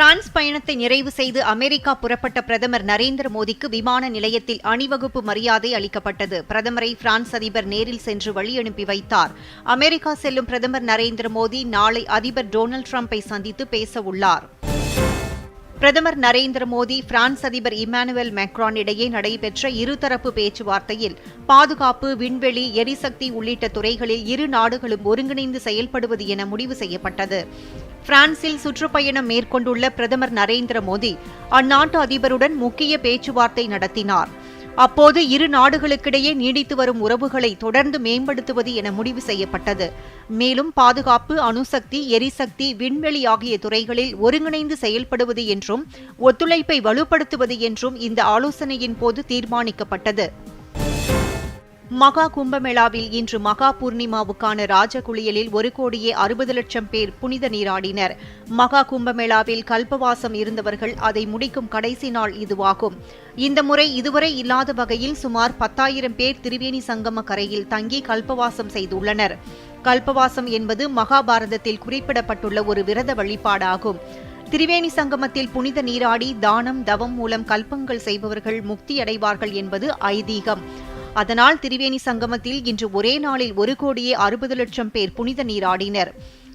France பயணத்தை நிறைவு செய்து அமெரிக்கா புறப்பட்ட பிரதமர் நரேந்திர மோடிக்கு விமான நிலையத்தில் அணிவகுப்பு மரியாதை அளிக்கப்பட்டது. பிரதமரை பிரான்ஸ் அதிபர் நேரில் சென்று வழி அனுப்பி வைத்தார். அமெரிக்கா செல்லும் பிரதமர் நரேந்திர மோடி நாளை அதிபர் டொனால்டு டிரம்பை சந்தித்து பேச உள்ளார். பிரதமர் நரேந்திர மோடி பிரான்ஸ் அதிபர் இமானுவேல் மேக்ரான் இடையே நடைபெற்ற இருதரப்பு பேச்சுவார்த்தையில் பாதுகாப்பு விண்வெளி எரிசக்தி உள்ளிட்ட துறைகளில் இரு நாடுகளும் ஒருங்கிணைந்து செயல்படுவது என முடிவு செய்யப்பட்டது. பிரான்சில் சுற்றுப்பயணம் மேற்கொண்டுள்ள பிரதமர் நரேந்திர மோடி அந்நாட்டு அதிபருடன் முக்கிய பேச்சுவார்த்தை நடத்தினார். அப்போது இரு நாடுகளுக்கிடையே நீடித்து வரும் உறவுகளை தொடர்ந்து மேம்படுத்துவது என முடிவு செய்யப்பட்டது. மேலும் பாதுகாப்பு அணுசக்தி எரிசக்தி விண்வெளி ஆகிய துறைகளில் ஒருங்கிணைந்து செயல்படுவது என்றும் ஒத்துழைப்பை வலுப்படுத்துவது என்றும் இந்த ஆலோசனையின் போது தீர்மானிக்கப்பட்டது. மகா கும்பமேளாவில் இன்று மகா பூர்ணிமாவுக்கான ராஜகுளியலில் ஒரு கோடியே அறுபது லட்சம் பேர் புனித நீராடினர். மகா கும்பமேளாவில் கல்பவாசம் இருந்தவர்கள் அதை முடிக்கும் கடைசி நாள் இதுவாகும். இந்த முறை இதுவரை இல்லாத வகையில் சுமார் பத்தாயிரம் பேர் திரிவேணி சங்கம கரையில் தங்கி கல்பவாசம் செய்துள்ளனர். கல்பவாசம் என்பது மகாபாரதத்தில் குறிப்பிடப்பட்டுள்ள ஒரு விரத வழிபாடாகும். திரிவேணி சங்கமத்தில் புனித நீராடி தானம் தவம் மூலம் கல்பங்கள் செய்பவர்கள் முக்தி அடைவார்கள் என்பது ஐதீகம். அதனால் திரிவேணி சங்கமத்தில் இன்று ஒரே நாளில் ஒரு கோடியே அறுபது லட்சம் பேர் புனித நீராடினர்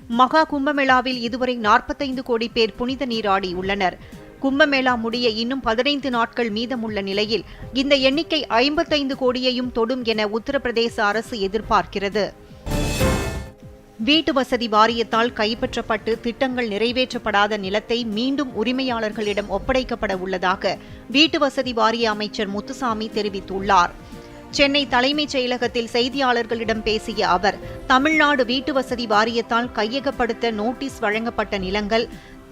மகா கும்பமேளாவில் இதுவரை நாற்பத்தைந்து கோடி பேர் புனித நீராடியுள்ளனர் கும்பமேளா முடிய இன்னும் பதினைந்து நாட்கள் மீதமுள்ள நிலையில் இந்த எண்ணிக்கை ஐம்பத்தைந்து கோடியையும் தொடும் என உத்தரப்பிரதேச அரசு எதிர்பார்க்கிறது. வீட்டு வசதி வாரியத்தால் கைப்பற்றப்பட்டு திட்டங்கள் நிறைவேற்றப்படாத நிலத்தை மீண்டும் உரிமையாளர்களிடம் ஒப்படைக்கப்பட உள்ளதாக வீட்டு வசதி வாரிய அமைச்சர் முத்துசாமி தெரிவித்துள்ளார். சென்னை தலைமைச் செயலகத்தில் செய்தியாளர்களிடம் பேசிய அவர் தமிழ்நாடு வீட்டு வசதி வாரியத்தால் கையகப்படுத்த நோட்டீஸ் வழங்கப்பட்ட நிலங்கள்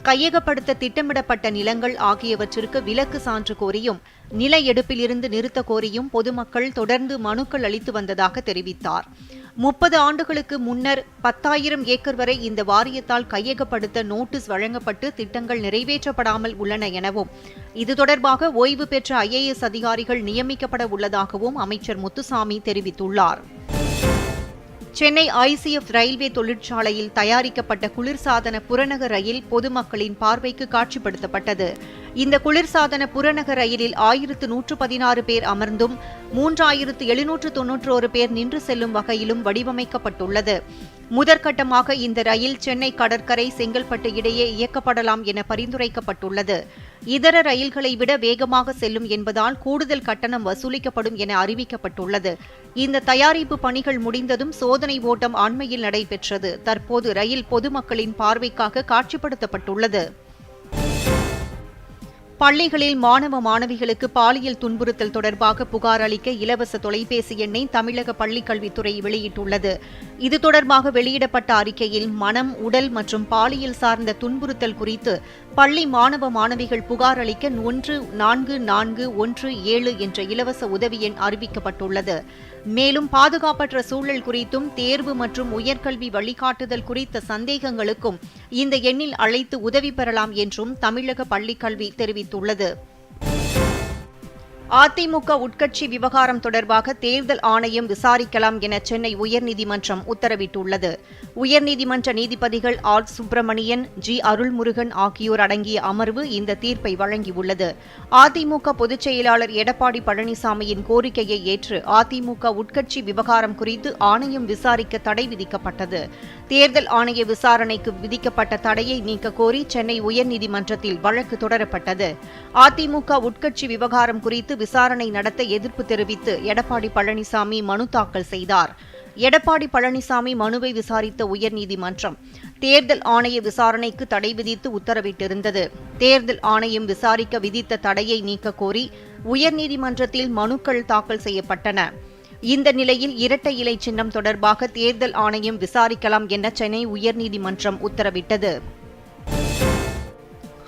கையகப்படுத்த திட்டமிடப்பட்ட நிலங்கள் ஆகியவற்றிற்கு விலக்கு சான்று கோரியும் நில எடுப்பிலிருந்து நிறுத்த கோரியும் பொதுமக்கள் தொடர்ந்து மனுக்கள் அளித்து வந்ததாக தெரிவித்தார். முப்பது ஆண்டுகளுக்கு முன்னர் பத்தாயிரம் ஏக்கர் வரை இந்த வாரியத்தால் கையகப்படுத்த நோட்டீஸ் வழங்கப்பட்டு திட்டங்கள் நிறைவேற்றப்படாமல் உள்ளன எனவும் இது தொடர்பாக ஓய்வு பெற்ற ஐஏஎஸ் அதிகாரிகள் நியமிக்கப்பட உள்ளதாகவும் அமைச்சர் முத்துசாமி தெரிவித்துள்ளார். சென்னை ஐசிஎஃப் ரயில்வே தொழிற்சாலையில் தயாரிக்கப்பட்ட குளிர்சாதன புறநகர் ரயில் பொதுமக்களின் பார்வைக்கு காட்சிப்படுத்தப்பட்டது. இந்த குளிர்சாதன புறநகர் ரயிலில் ஆயிரத்து நூற்று பதினாறு பேர் அமர்ந்தும் மூன்றாயிரத்து எழுநூற்று தொன்னூற்றோரு பேர் நின்று செல்லும் வகையிலும் வடிவமைக்கப்பட்டுள்ளது. முதற்கட்டமாக இந்த ரயில் சென்னை கடற்கரை செங்கல்பட்டு இடையே இயக்கப்படலாம் என பரிந்துரைக்கப்பட்டுள்ளது. இதர ரயில்களை விட வேகமாக செல்லும் என்பதால் கூடுதல் கட்டணம் வசூலிக்கப்படும் என அறிவிக்கப்பட்டுள்ளது. இந்த தயாரிப்பு பணிகள் முடிந்ததும் சோதனை ஓட்டம் அண்மையில் நடைபெற்றது. தற்போது ரயில் பொதுமக்களின் பார்வைக்காக காட்சிப்படுத்தப்பட்டுள்ளது. பள்ளிகளில் மாணவ மாணவிகளுக்கு பாலியல் துன்புறுத்தல் தொடர்பாக புகார் அளிக்க இலவச தொலைபேசி எண்ணை தமிழக பள்ளிக்கல்வித்துறை வெளியிட்டுள்ளது. இது தொடர்பாக வெளியிடப்பட்ட அறிக்கையில் மனம் உடல் மற்றும் பாலியல் சார்ந்த துன்புறுத்தல் குறித்து பள்ளி மாணவ மாணவிகள் புகார் அளிக்க ஒன்று நான்கு நான்கு ஒன்று ஏழு என்ற இலவச உதவி எண் அறிவிக்கப்பட்டுள்ளது. மேலும் பாதுகாப்பற்ற சூழல் குறித்தும் தேர்வு மற்றும் உயர்கல்வி வழிகாட்டுதல் குறித்த சந்தேகங்களுக்கும் இந்த எண்ணில் அழைத்து உதவி பெறலாம் என்றும் தமிழக பள்ளிக்கல்வி தெரிவித்துள்ளது. அதிமுக உட்கட்சி விவகாரம் தொடர்பாக தேர்தல் ஆணையம் விசாரிக்கலாம் என சென்னை உயர்நீதிமன்றம் உத்தரவிட்டுள்ளது. உயர்நீதிமன்ற நீதிபதிகள் ஆர். சுப்பிரமணியன் ஜி. அருள்முருகன் ஆகியோர் அடங்கிய அமர்வு இந்த தீர்ப்பை வழங்கியுள்ளது. அதிமுக பொதுச் செயலாளர் எடப்பாடி பழனிசாமியின் கோரிக்கையை ஏற்று அதிமுக உட்கட்சி விவகாரம் குறித்து ஆணையம் விசாரிக்க தடை விதிக்கப்பட்டது. தேர்தல் ஆணைய விசாரணைக்கு விதிக்கப்பட்ட தடையை நீக்க கோரி சென்னை உயர்நீதிமன்றத்தில் வழக்கு தொடரப்பட்டது. அதிமுக உட்கட்சி விவகாரம் குறித்து விசாரணை நடத்த எதிர்ப்பு தெரிவித்து எடப்பாடி பழனிசாமி மனு தாக்கல் செய்தார். எடப்பாடி பழனிசாமி மனுவை விசாரித்த உயர்நீதிமன்றம் தேர்தல் ஆணைய விசாரணைக்கு தடை விதித்து உத்தரவிட்டிருந்தது. தேர்தல் ஆணையம் விசாரிக்க விதித்த தடையை நீக்க கோரி உயர்நீதிமன்றத்தில் மனுக்கள் தாக்கல் செய்யப்பட்டன. இந்த நிலையில் இரட்டை இலை சின்னம் தொடர்பாக தேர்தல் ஆணையம் விசாரிக்கலாம் என சென்னை உயர்நீதிமன்றம் உத்தரவிட்டது.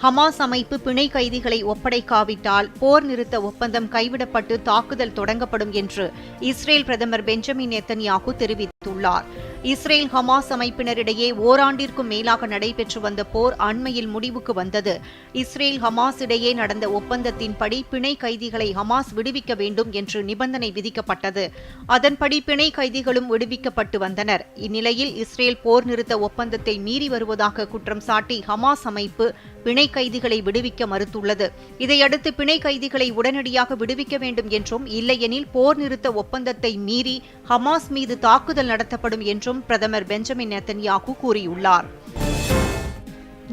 ஹமாஸ் அமைப்பு பிணை கைதிகளை ஒப்படைக்காவிட்டால் போர் நிறுத்த ஒப்பந்தம் கைவிடப்பட்டு தாக்குதல் தொடங்கப்படும் என்று இஸ்ரேல் பிரதமர் பெஞ்சமின் நெத்தன்யாகு தெரிவித்துள்ளார். இஸ்ரேல் ஹமாஸ் அமைப்பினரிடையே ஓராண்டிற்கும் மேலாக நடைபெற்று வந்த போர் அண்மையில் முடிவுக்கு வந்தது. இஸ்ரேல் ஹமாஸ் இடையே நடந்த ஒப்பந்தத்தின்படி பிணை கைதிகளை ஹமாஸ் விடுவிக்க வேண்டும் என்று நிபந்தனை விதிக்கப்பட்டது. அதன்படி பிணை கைதிகளும் விடுவிக்கப்பட்டு வந்தனர். இந்நிலையில் இஸ்ரேல் போர் நிறுத்த ஒப்பந்தத்தை மீறி வருவதாக குற்றம் சாட்டி ஹமாஸ் அமைப்பு பிணை கைதிகளை விடுவிக்க மறுத்துள்ளது. இதையடுத்து பிணை கைதிகளை உடனடியாக விடுவிக்க வேண்டும் என்றும் இல்லையெனில் போர் நிறுத்த ஒப்பந்தத்தை மீறி ஹமாஸ் மீது தாக்குதல் நடத்தப்படும் என்றும் பிரதமர் பெஞ்சமின் நெத்தன்யாகு கூறியுள்ளார்.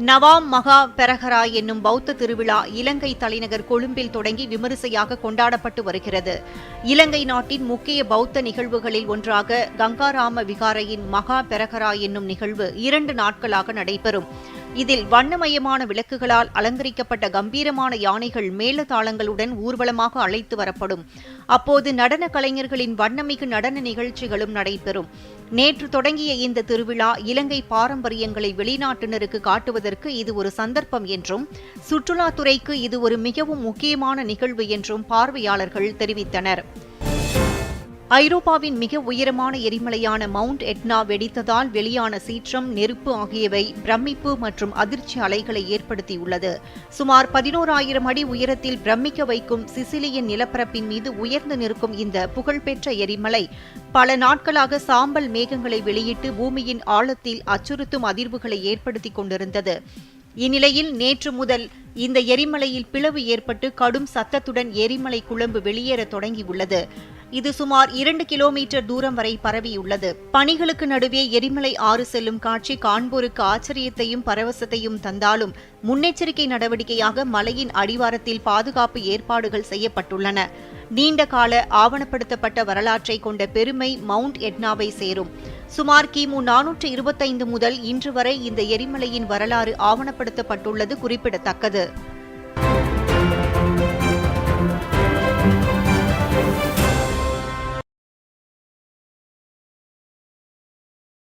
நவாம் மகா பெரஹரா என்னும் பௌத்த திருவிழா இலங்கை தலைநகர் கொழும்பில் தொடங்கி விமரிசையாக கொண்டாடப்பட்டு வருகிறது. இலங்கை நாட்டின் முக்கிய பௌத்த நிகழ்வுகளில் ஒன்றாக கங்காராம விகாரையின் மகா பெரஹரா என்னும் நிகழ்வு இரண்டு நாட்களாக நடைபெறும். இதில் வண்ணமயமான விளக்குகளால் அலங்கரிக்கப்பட்ட கம்பீரமான யானைகள் மேளதாளங்களுடன் ஊர்வலமாக அழைத்து வரப்படும். அப்போது நடன கலைஞர்களின் வண்ணமிகு நடன நிகழ்ச்சிகளும் நடைபெறும். நேற்று தொடங்கிய இந்த திருவிழா இலங்கை பாரம்பரியங்களை வெளிநாட்டினருக்கு காட்டுவதற்கு இது ஒரு சந்தர்ப்பம் என்றும் சுற்றுலாத்துறைக்கு இது ஒரு மிகவும் முக்கியமான நிகழ்வு என்றும் பார்வையாளர்கள் தெரிவித்தனர். ஐரோப்பாவின் மிக உயரமான எரிமலையான மவுண்ட் எட்னா வெடித்ததால் வெளியான சீற்றம் நெருப்பு ஆகியவை பிரமிப்பு மற்றும் அதிர்ச்சி அலைகளை ஏற்படுத்தியுள்ளது. சுமார் பதினோராயிரம் அடி உயரத்தில் பிரமிக்க வைக்கும் சிசிலியின் நிலப்பரப்பின் மீது உயர்ந்து நிற்கும் இந்த புகழ்பெற்ற எரிமலை பல நாட்களாக சாம்பல் மேகங்களை வெளியிட்டு பூமியின் ஆழத்தில் அச்சுறுத்தும் அதிர்வுகளை ஏற்படுத்திக் கொண்டிருந்தது. இந்நிலையில் நேற்று முதல் இந்த எரிமலையில் பிளவு ஏற்பட்டு கடும் சத்தத்துடன் எரிமலை குழம்பு வெளியேற தொடங்கியுள்ளது. இது சுமார் இரண்டு கிலோமீட்டர் தூரம் வரை பரவியுள்ளது. பணிகளுக்கு நடுவே எரிமலை ஆறு செல்லும் காட்சி காண்போருக்கு ஆச்சரியத்தையும் பரவசத்தையும் தந்தாலும் முன்னெச்சரிக்கை நடவடிக்கையாக மலையின் அடிவாரத்தில் பாதுகாப்பு ஏற்பாடுகள் செய்யப்பட்டுள்ளன. நீண்ட கால ஆவணப்படுத்தப்பட்ட வரலாற்றை கொண்ட பெருமை மவுண்ட் எட்னாவை சேரும். சுமார் கிமு நானூற்று இருபத்தைந்து முதல் இன்று வரை இந்த எரிமலையின் வரலாறு ஆவணப்படுத்தப்பட்டுள்ளது குறிப்பிடத்தக்கது.